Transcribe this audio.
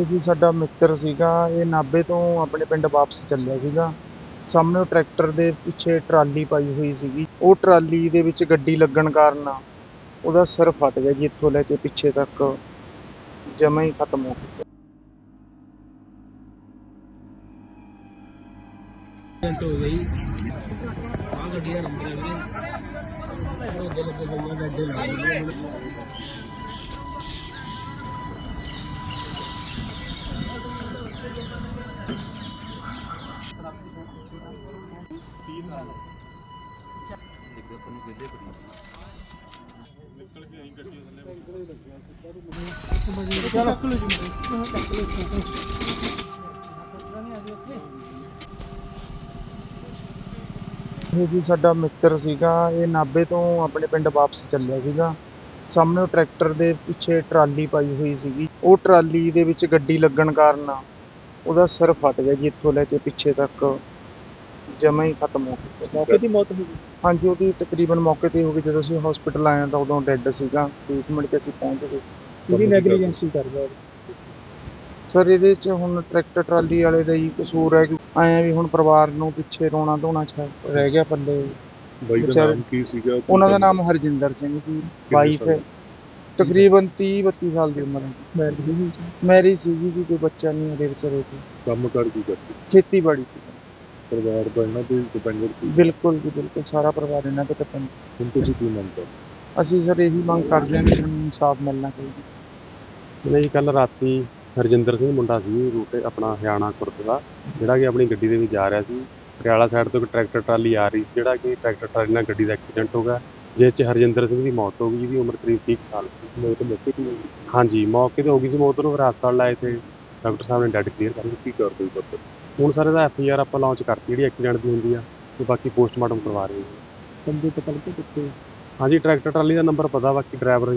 ਇਹ ਜੀ ਸਾਡਾ ਮਿੱਤਰ ਸੀਗਾ, ਇਹ ਨਾਭੇ ਤੋਂ ਆਪਣੇ ਪਿੰਡ ਵਾਪਸ ਚੱਲਿਆ ਸੀਗਾ। ਸਾਹਮਣੇ ਟਰੈਕਟਰ ਦੇ ਪਿੱਛੇ ਟਰਾਲੀ ਪਾਈ ਹੋਈ ਸੀਗੀ। ਉਹ ਟਰਾਲੀ ਦੇ ਵਿੱਚ ਗੱਡੀ ਲੱਗਣ ਕਾਰਨ ਉਹਦਾ ਸਿਰ ਫਟ ਗਿਆ ਜੀ ਇੱਥੋਂ ਲੈ ਕੇ ਪਿੱਛੇ ਤੱਕ। ਜਮਾ ਹੀ ਖਤਮ ਹੋ ਗਿਆ। ਹੋ ਗਈ। ਆ ਗੱਡੀ ਦਾ ਨੰਬਰ ਹੈ ਵੀਰੇ ਉਹ ਦਿਲ ਤੇ ਗਈਆਂ ਗੱਡੇ ਲੱਗ ਗਏ ਇਹ ਜੀ ਸਾਡਾ ਮਿੱਤਰ ਸੀਗਾ, ਇਹ ਨਾਭੇ ਤੋਂ ਆਪਣੇ ਪਿੰਡ ਵਾਪਸ ਚੱਲਿਆ ਸੀਗਾ। ਸਾਹਮਣੇ ਟਰੈਕਟਰ ਦੇ ਪਿੱਛੇ ਟਰਾਲੀ ਪਾਈ ਹੋਈ ਸੀਗੀ। ਉਹ ਟਰਾਲੀ ਦੇ ਵਿੱਚ ਗੱਡੀ ਲੱਗਣ ਕਾਰਨ ਉਹਦਾ ਸਿਰ ਫਟ ਗਿਆ ਜੀ ਇੱਥੋਂ ਲੈ ਕੇ ਪਿੱਛੇ ਤੱਕ। ਜਮਾਂ ਹੀ ਖਤਮ ਹੋ ਗਿਆ ਮੌਕੇ ਦੀ ਮੌਤ ਹੋ ਗਈ? ਹਾਂਜੀ ਉਹਦੀ ਤਕਰੀਬਨ ਮੌਕੇ ਤੇ ਹੋ ਗਈ ਜਦੋਂ ਅਸੀਂ ਹਸਪੀਟਲ ਆਏ ਤਾਂ ਉਦੋਂ ਡੈੱਡ ਸੀਗਾ। ਟ੍ਰੀਟਮੈਂਟ 'ਚ ਅਸੀਂ ਪਹੁੰਚ ਗਏ। ਕਿਹਦੀ ਨੈਗਲੀਜੈਂਸੀ ਕਰਦਾ ਸਰ ਇਹਦੇ 'ਚ ਹੁਣ ਟਰੈਕਟਰ ਟਰਾਲੀ ਵਾਲੇ ਦਾ ਹੀ ਕਸੂਰ ਹੈ ਕਿ ਆਏ ਵੀ ਹੁਣ ਪਰਿਵਾਰ ਨੂੰ ਪਿੱਛੇ ਰੋਣਾ ਧੋਣਾ ਛਾ ਰਹਿ ਗਿਆ ਪੱਲੇ ਬਾਈ ਦਾ ਵਿਚਾਰੇ- ਨਾਮ ਕੀ ਸੀਗਾ? ਉਹਨਾਂ ਦਾ? ਨਾਮ ਹਰਜਿੰਦਰ ਸਿੰਘ ਜੀ ਵਾਈਫ ਹੈ। ਤਕਰੀਬਨ 30 32 ਸਾਲ ਦੀ ਉਮਰ ਹੈ। ਮੈਰਿਜ ਹੋਈ ਮੈਰਿਜ ਸੀਗੀ ਜੀ ਕੋਈ ਬੱਚਾ ਨਹੀਂ ਉਹਦੇ ਵਿਚਾਰੇ ਦੀ ਕੰਮ ਕਰ ਕੀ ਕਰਦੇ? ਖੇਤੀਬਾੜੀ ਸੀ ਪਰਿਵਾਰ ਦਾ ਇਹਨਾਂ ਤੇ ਡਿਪੈਂਡੈਂਟ ਸੀ? ਬਿਲਕੁਲ ਜੀ ਬਿਲਕੁਲ ਸਾਰਾ ਪਰਿਵਾਰ ਇਹਨਾਂ ਤੇ depend ਹੁਣ ਤੁਸੀਂ ਕੀ ਮੰਗਦੇ ਅਸੀਂ ਸਰ ਇਹੀ ਮੰਗ ਕਰਦੇ ਹਾਂ ਕਿ ਸਾਨੂੰ ਇਨਸਾਫ ਮਿਲਣਾ ਚਾਹੀਦਾ। ਨਹੀਂ ਕੱਲ ਰਾਤੀ ਹਰਜਿੰਦਰ ਸਿੰਘ ਮੁੰਡਾ ਸੀ ਰੂਟ ਆਪਣਾ ਹਰਿਆਣਾ ਖੁਰਦ ਦਾ ਜਿਹੜਾ ਕਿ ਆਪਣੀ ਗੱਡੀ ਦੇ ਵਿੱਚ ਜਾ ਰਿਹਾ ਸੀ। ਪਟਿਆਲਾ ਸਾਈਡ ਤੋਂ ਇੱਕ ਟਰੈਕਟਰ ਟਰਾਲੀ ਆ ਰਹੀ ਸੀ ਜਿਹੜਾ ਕਿ ਟਰੈਕਟਰ ਟਰਾਲੀ ਨਾਲ ਗੱਡੀ ਦਾ ਐਕਸੀਡੈਂਟ ਹੋ ਗਿਆ ਜਿਸ 'ਚ ਹਰਜਿੰਦਰ ਸਿੰਘ ਦੀ ਮੌਤ ਹੋ ਗਈ ਜਿਹਦੀ ਉਮਰ ਕਰੀਬ 30 ਸਾਲ ਸੀ। ਮੈਂ ਤਾਂ ਮੌਕੇ ਤੇ ਹੀ ਹਾਂਜੀ ਮੌਕੇ ਤੇ ਹੋ ਗਈ ਸੀ ਮੌਤ ਨੂੰ ਫਿਰ ਹਸਪਤਾਲ ਲਾਏ ਤੇ ਡਾਕਟਰ ਸਾਹਿਬ ਨੇ ਡੈਡ ਕਲੀਅਰ ਕਰ ਹੁਣ ਕੀ ਕਰਦੇ ਹੋ ਦਿੱਤੀ ਹੁਣ ਸਰ ਇਹਦਾ ਐਫ ਆਈ ਆਰ ਆਪਾਂ ਲਾਂਚ ਕਰਤੀ ਜਿਹੜੀ ਐਕਸੀਡੈਂਟ ਦੀ ਹੁੰਦੀ ਆ ਤੇ ਬਾਕੀ ਪੋਸਟਮਾਰਟਮ ਕਰਵਾ ਰਹੇ ਹਾਂ। ਬੰਦੇ ਪਤਾ ਲੱਗੇ ਕਿੱਥੇ ਹਾਂਜੀ ਟਰੈਕਟਰ ਟਰਾਲੀ ਦਾ ਨੰਬਰ ਪਤਾ ਬਾਕੀ ਡਰਾਈਵਰ